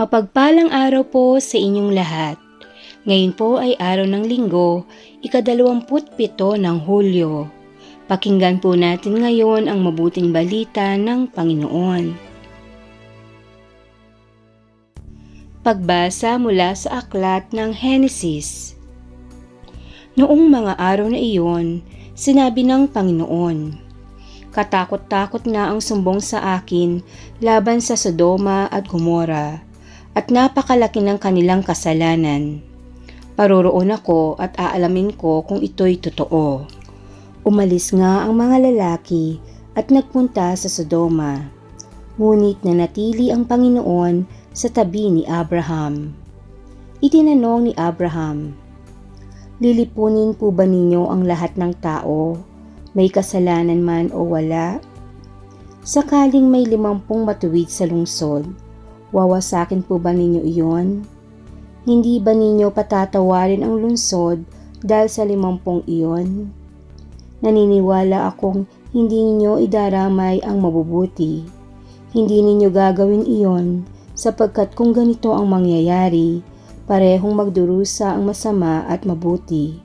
Mapagpalang araw po sa inyong lahat. Ngayon po ay araw ng linggo, ikadalawamput pito ng Hulyo. Pakinggan po natin ngayon ang mabuting balita ng Panginoon. Pagbasa mula sa aklat ng Henesis Noong mga araw na iyon, sinabi ng Panginoon, Katakot-takot na ang sumbong sa akin laban sa Sodoma at Gomora, at napakalaki ng kanilang kasalanan. Paroroon ako at aalamin ko kung ito'y totoo. Umalis nga ang mga lalaki at nagpunta sa Sodoma. Ngunit nanatili ang Panginoon sa tabi ni Abraham. Itinanong ni Abraham, Lilipunin po ba ninyo ang lahat ng tao may kasalanan man o wala? Sakaling may limampung matuwid sa lungsod, wawasakin po ba ninyo iyon? Hindi ba ninyo patatawarin ang lungsod dahil sa limampung iyon? Naniniwala akong hindi ninyo idaramay ang mabubuti. Hindi ninyo gagawin iyon sapagkat kung ganito ang mangyayari, parehong magdurusa ang masama at mabuti.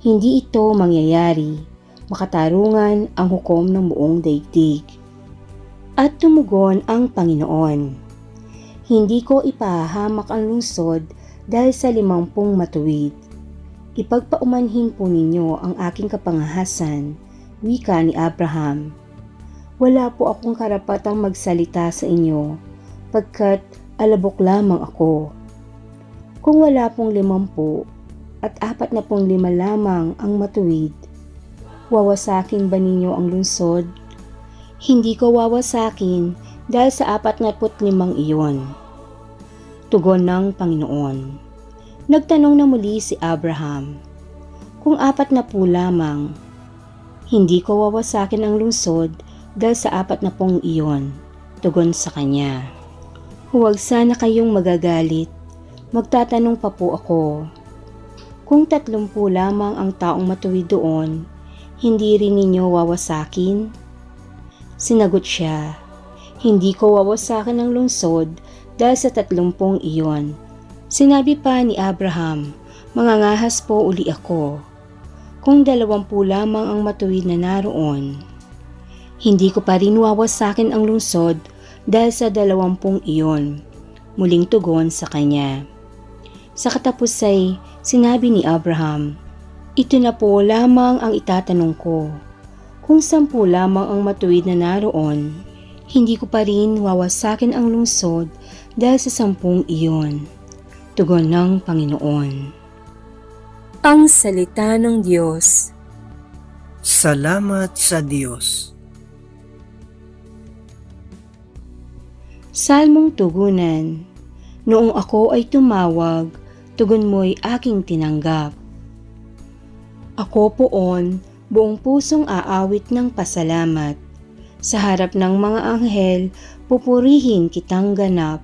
Hindi ito mangyayari makatarungan ang hukom ng buong daigdig. At tumugon ang Panginoon. Hindi ko ipahamak ang lungsod dahil sa limampung matuwid. Ipagpaumanhin po ninyo ang aking kapangahasan, wika ni Abraham. Wala po akong karapatang magsalita sa inyo, pagkat alabok lamang ako. Kung wala pong limampu at apat na pong lima lamang ang matuwid, Wawasakin ba ninyo ang lungsod? Hindi ko wawasakin dahil sa apat na limang iyon. Tugon ng Panginoon. Nagtanong na muli si Abraham, Kung apat na po lamang, hindi ko wawasakin ang lungsod dahil sa apat na pong iyon. Tugon sa kanya. Huwag sana kayong magagalit. Magtatanong pa po ako. Kung tatlumpu lamang ang taong matuwid doon, hindi rin ninyo wawasakin? Sinagot siya, hindi ko wawasakin ang lungsod dahil sa tatlumpong iyon. Sinabi pa ni Abraham, mangangahas po uli ako. Kung dalawampu lamang ang matuwid na naroon, hindi ko pa rin wawasakin ang lungsod dahil sa dalawampung iyon. Muling tugon sa kanya. Sa katapos ay sinabi ni Abraham, ito na po lamang ang itatanong ko. Kung sampu lamang ang matuwid na naroon, hindi ko pa rin wawasakin ang lungsod dahil sa sampung iyon. Tugon ng Panginoon. Ang Salita ng Diyos Salamat sa Diyos. Salmong Tugunan Noong ako ay tumawag, tugon mo'y aking tinanggap. Ako poon, buong pusong aawit ng pasalamat. Sa harap ng mga anghel, pupurihin kitang ganap.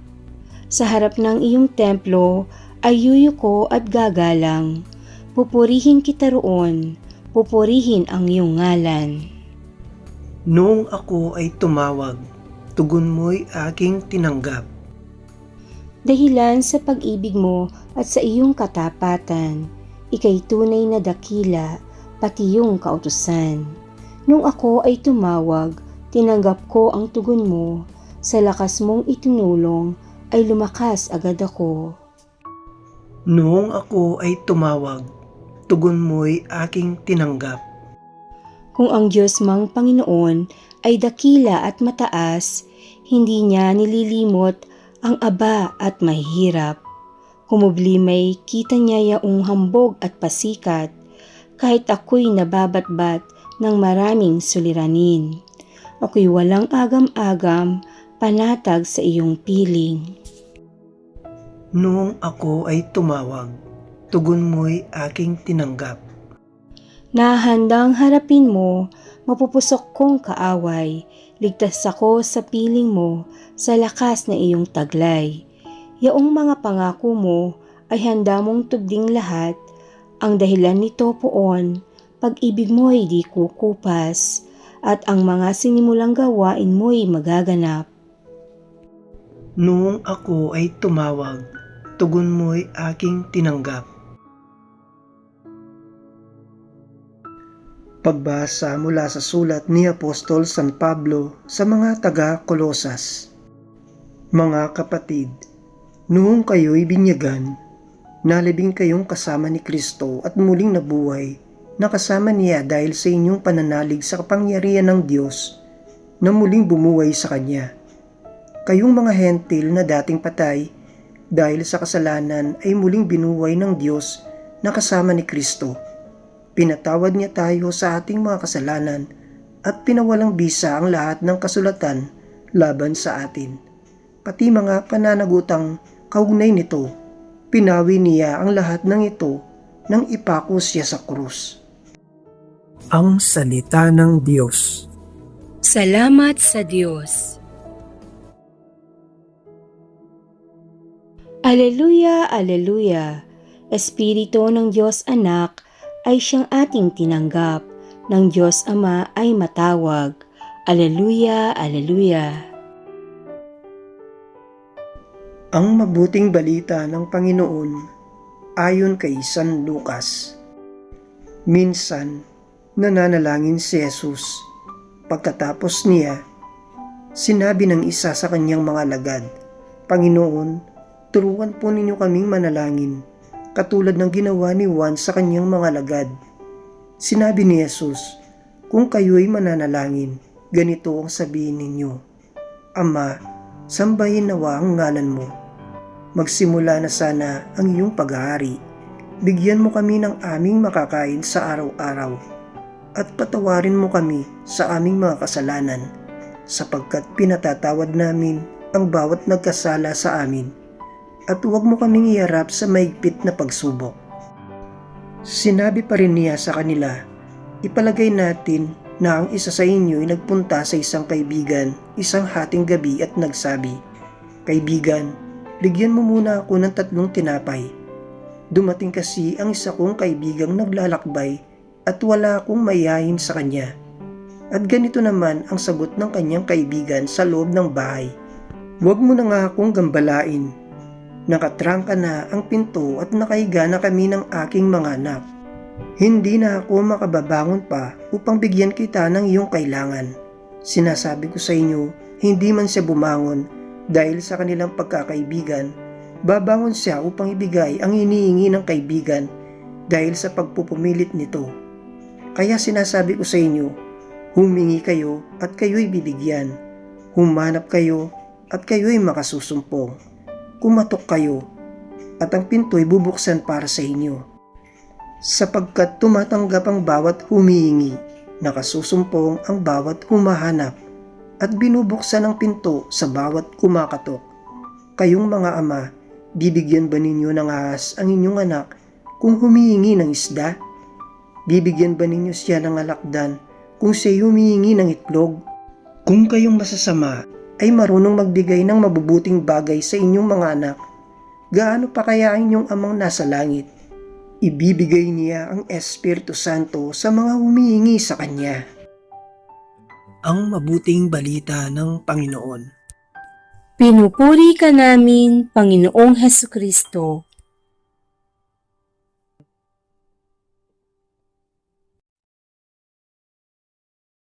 Sa harap ng iyong templo, ay yuyuko at gagalang. Pupurihin kita roon, pupurihin ang iyong ngalan. Noong ako ay tumawag, tugon mo'y aking tinanggap. Dahilan sa pag-ibig mo at sa iyong katapatan, ikay tunay na dakila, pati yung kautusan. Nung ako ay tumawag, tinanggap ko ang tugon mo, sa lakas mong itinulong ay lumakas agad ako. Noong ako ay tumawag, tugon mo'y aking tinanggap. Kung ang Diyos mang Panginoon ay dakila at mataas, hindi niya nililimot ang aba at mahirap. Kumublimay kita niya yaong hambog at pasikat, kahit ako'y nababatbat ng maraming suliranin. Ako'y walang agam-agam, panatag sa iyong piling. Noong ako ay tumawag, tugon mo'y aking tinanggap. Nahandang harapin mo, mapupusok kong kaaway, ligtas ako sa piling mo, sa lakas na iyong taglay. Yaong mga pangako mo ay handa mong tubding lahat, ang dahilan nito poon, pag-ibig mo ay di kukupas, at ang mga sinimulang gawain mo'y magaganap. Noong ako ay tumawag, tugon mo'y aking tinanggap. Pagbasa mula sa sulat ni Apostol San Pablo sa mga taga-Kolosas. Mga kapatid, noong kayo'y binyagan, nalibing kayong kasama ni Kristo at muling nabuhay, nakasama niya dahil sa inyong pananalig sa kapangyarihan ng Diyos na muling bumuhay sa Kanya. Kayong mga hentil na dating patay, dahil sa kasalanan ay muling binuhay ng Diyos na kasama ni Kristo. Pinatawad niya tayo sa ating mga kasalanan at pinawalang bisa ang lahat ng kasulatan laban sa atin. Pati mga pananagutang kaugnay nito, pinawi niya ang lahat ng ito nang ipako siya sa krus. Ang Salita ng Diyos Salamat sa Diyos. Aleluya, aleluya. Espiritu ng Diyos Anak ay siyang ating tinanggap. Ng Diyos Ama ay matawag. Aleluya, aleluya. Ang mabuting balita ng Panginoon ayon kay San Lucas. Minsan, nananalangin si Jesus. Pagkatapos niya, sinabi ng isa sa kanyang mga lagad, Panginoon, turuan po ninyo kaming manalangin, katulad ng ginawa ni Juan sa kanyang mga lagad. Sinabi ni Jesus, Kung kayo'y mananalangin, ganito ang sabihin ninyo, Ama, sambahin nawa ang ngalan mo. Magsimula na sana ang iyong paghahari. Bigyan mo kami ng aming makakain sa araw-araw. At patawarin mo kami sa aming mga kasalanan, sapagkat pinatatawad namin ang bawat nagkasala sa amin. At huwag mo kaming iharap sa maigpit na pagsubok. Sinabi pa rin niya sa kanila, Ipalagay natin na ang isa sa inyo ay nagpunta sa isang kaibigan isang hating gabi at nagsabi, Kaibigan, bigyan mo muna ako ng tatlong tinapay. Dumating kasi ang isa kong kaibigang naglalakbay at wala akong mayayin sa kanya. At ganito naman ang sagot ng kanyang kaibigan sa loob ng bahay. Huwag mo na nga akong gambalain. Nakatrangka na ang pinto at nakahiga na kami ng aking mga anak. Hindi na ako makababangon pa upang bigyan kita ng iyong kailangan. Sinasabi ko sa inyo, hindi man siya bumangon dahil sa kanilang pagkakaibigan, babangon siya upang ibigay ang iniingi ng kaibigan dahil sa pagpupumilit nito. Kaya sinasabi ko sa inyo, humingi kayo at kayo'y bibigyan. Humanap kayo at kayo'y makasusumpong. Kumatok kayo at ang pinto'y bubuksan para sa inyo sapagkat tumatanggap ang bawat humihingi, nakasusumpong ang bawat humahanap, at binubuksan ang pinto sa bawat kumakatok. Kayong mga ama, bibigyan ba ninyo ng ahas ang inyong anak kung humihingi ng isda? Bibigyan ba ninyo siya ng alakdan kung siya humihingi ng itlog? Kung kayong masasama ay marunong magbigay ng mabubuting bagay sa inyong mga anak, gaano pa kaya inyong amang nasa langit? ibibigay niya ang Espiritu Santo sa mga humihingi sa Kanya. Ang mabuting balita ng Panginoon. Pinupuri ka namin, Panginoong Heso Kristo.